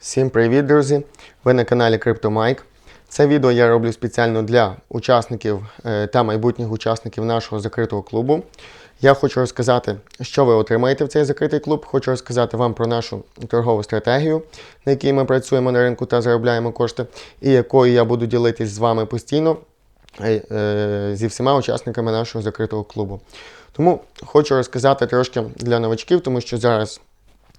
Всім привіт, друзі! Ви на каналі CryptoMike. Це відео я роблю спеціально для учасників е, та майбутніх учасників нашого закритого клубу. Я хочу розказати, що ви отримаєте в цей закритий клуб. Хочу розказати вам про нашу торгову стратегію, на якій ми працюємо на ринку та заробляємо кошти, і якою я буду ділитись з вами постійно е, е, зі всіма учасниками нашого закритого клубу. Тому хочу розказати трошки для новачків, тому що зараз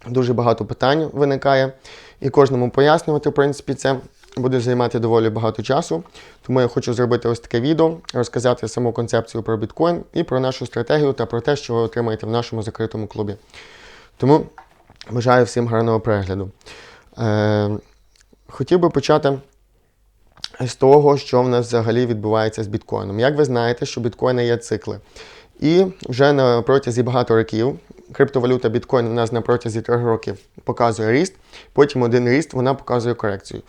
дуже багато питань виникає, і кожному пояснювати, в принципі, це буде займати доволі багато часу. Тому я хочу зробити ось таке відео, розказати саму концепцію про біткоін і про нашу стратегію та про те, що ви отримаєте в нашому закритому клубі. Тому бажаю всім гарного перегляду. Е, хотів би почати з того, що в нас взагалі відбувається з біткоїном. Як ви знаєте, що біткоїни є цикли. І вже на протязі багато років криптовалюта біткоін у нас на протязі трьох років показує ріст, потім один ріст вона показує корекцію.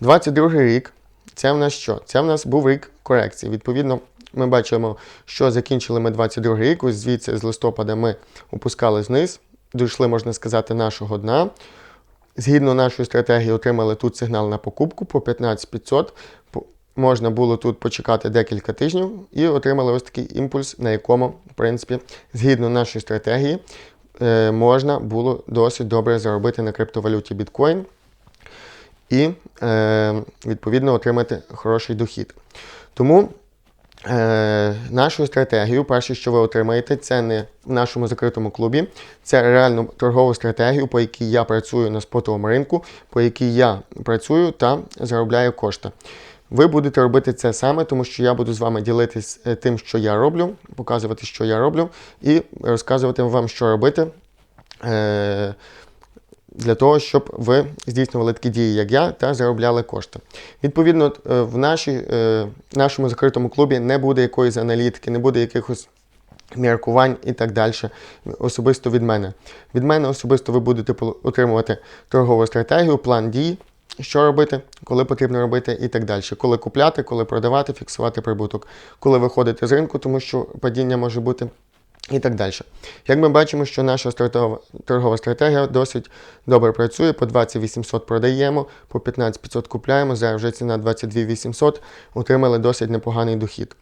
22 рік це в нас що? Це в нас був рік корекції. Відповідно, ми бачимо, що закінчили ми 22 рік. Ось звідси з листопада ми опускали вниз, дійшли, можна сказати, нашого дна. Згідно нашої стратегії, отримали тут сигнал на покупку по 15500. Можна було тут почекати декілька тижнів і отримали ось такий імпульс, на якому, в принципі, згідно нашої стратегії, е, можна було досить добре заробити на криптовалюті біткоін і, е, відповідно, отримати хороший дохід. Тому е, нашу стратегію, перше, що ви отримаєте, це не в нашому закритому клубі, це реальну торгову стратегію, по якій я працюю на спотовому ринку, по якій я працюю та заробляю кошти. Ви будете робити це саме, тому що я буду з вами ділитись е, тим, що я роблю, показувати, що я роблю, і розказувати вам, що робити. Е, для того, щоб ви здійснювали такі дії, як я, та заробляли кошти. Відповідно, е, в нашій, нашому закритому клубі не буде якоїсь аналітики, не буде якихось міркувань і так далі. Особисто від мене. Від мене особисто ви будете отримувати торгову стратегію, план дій, що робити, коли потрібно робити і так далі. Коли купляти, коли продавати, фіксувати прибуток, коли виходити з ринку, тому що падіння може бути. І так далі. Як ми бачимо, що наша торгова стратегія досить добре працює, по 2800 продаємо, по 15500 купляємо, зараз вже ціна 22800, отримали досить непоганий дохід.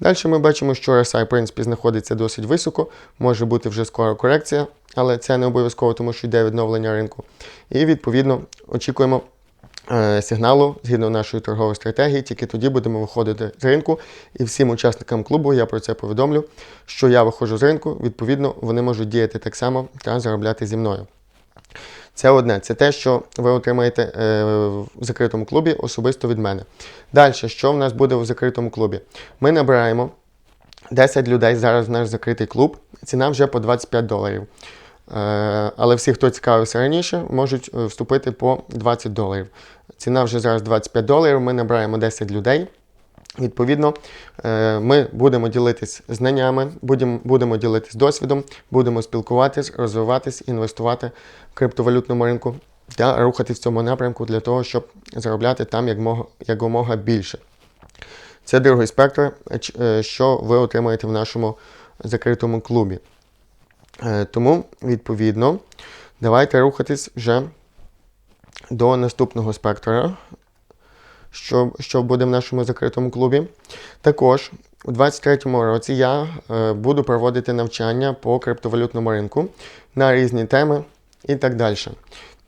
Далі ми бачимо, що RSI, в принципі, знаходиться досить високо, може бути вже скоро корекція, але це не обов'язково, тому що йде відновлення ринку. І відповідно очікуємо сигналу згідно нашої торгової стратегії. Тільки тоді будемо виходити з ринку. І всім учасникам клубу я про це повідомлю, що я виходжу з ринку. Відповідно, вони можуть діяти так само та заробляти зі мною. Це одне, це те, що ви отримаєте е, в закритому клубі особисто від мене. Далі, що в нас буде в закритому клубі? Ми набираємо 10 людей зараз в наш закритий клуб. Ціна вже по 25 доларів. Е, Але всі, хто цікавився раніше, можуть е, вступити по 20 доларів. Ціна вже зараз 25 доларів. Ми набираємо 10 людей. Відповідно, е, ми будемо ділитись знаннями, будемо, ділитись досвідом, будемо спілкуватись, розвиватись, інвестувати в криптовалютному ринку та рухати в цьому напрямку для того, щоб заробляти там якомога більше. Це другий спектр, що ви отримаєте в нашому закритому клубі. Е, Тому, відповідно, давайте рухатись вже до наступного спектра, що, що буде в нашому закритому клубі. Також у 2023 році я е, буду проводити навчання по криптовалютному ринку на різні теми і так далі.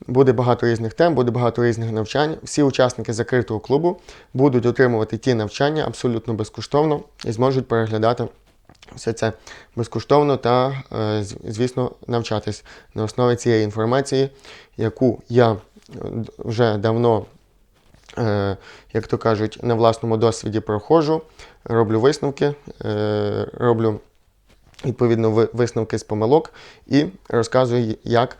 Буде багато різних тем, буде багато різних навчань. Всі учасники закритого клубу будуть отримувати ті навчання абсолютно безкоштовно і зможуть переглядати все це безкоштовно та, е, звісно, навчатись на основі цієї інформації, яку я е, вже давно, е, як то кажуть, на власному досвіді проходжу, роблю висновки, роблю відповідно висновки з помилок і розказую, як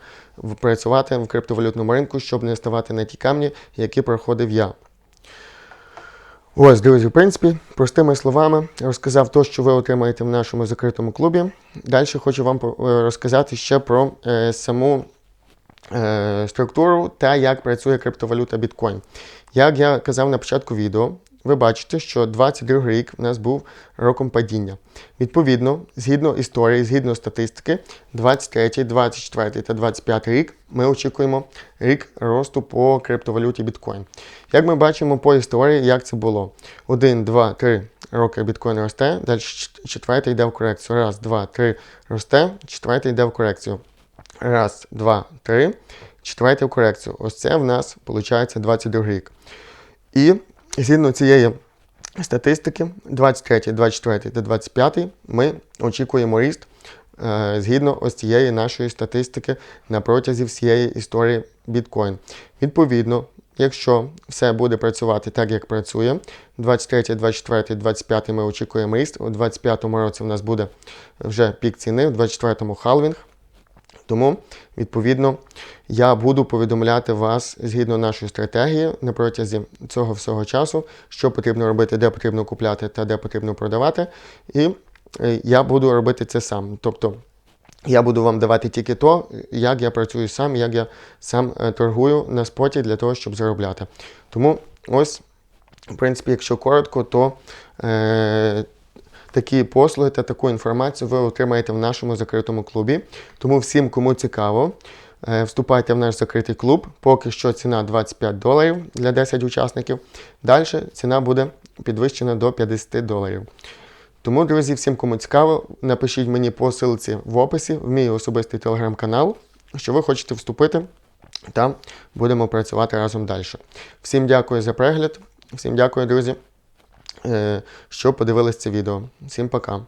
працювати в криптовалютному ринку, щоб не ставати на ті камні, які проходив я. Ось, друзі, в принципі, простими словами розказав те, що ви отримаєте в нашому закритому клубі. Далі хочу вам е, розказати ще про е, саму е, структуру та як працює криптовалюта біткоін. Як я казав на початку відео, ви бачите, що 22 рік в нас був роком падіння. Відповідно, згідно історії, згідно статистики, 23, 24 та 25 рік ми очікуємо рік росту по криптовалюті біткоін. Як ми бачимо по історії, як це було? 1, 2, 3 роки біткоін росте, далі четвертий йде в корекцію. Раз, два, три росте, четвертий йде в корекцію. Раз, два, три, четвертий в корекцію. Ось це в нас виходить 22 рік. І згідно цієї статистики, 23, 24 та 25 ми очікуємо ріст е, згідно ось цієї нашої статистики на протязі всієї історії біткоін. Відповідно, якщо все буде працювати так, як працює, 23, 24, 25 ми очікуємо ріст, у 25 році у нас буде вже пік ціни, в 24 халвінг. Тому, відповідно, я буду повідомляти вас згідно нашої стратегії на протязі цього всього часу, що потрібно робити, де потрібно купляти та де потрібно продавати. І е, я буду робити це сам. Тобто я буду вам давати тільки то, як я працюю сам, як я сам е, торгую на споті для того, щоб заробляти. Тому ось, в принципі, якщо коротко, то е, такі послуги та таку інформацію ви отримаєте в нашому закритому клубі. Тому всім, кому цікаво, е, вступайте в наш закритий клуб. Поки що ціна 25 доларів для 10 учасників. Далі ціна буде підвищена до 50 доларів. Тому, друзі, всім, кому цікаво, напишіть мені по ссылці в описі в мій особистий телеграм-канал, що ви хочете вступити. Там будемо працювати разом далі. Всім дякую за перегляд, всім дякую, друзі, що подивились це відео. Всім пока.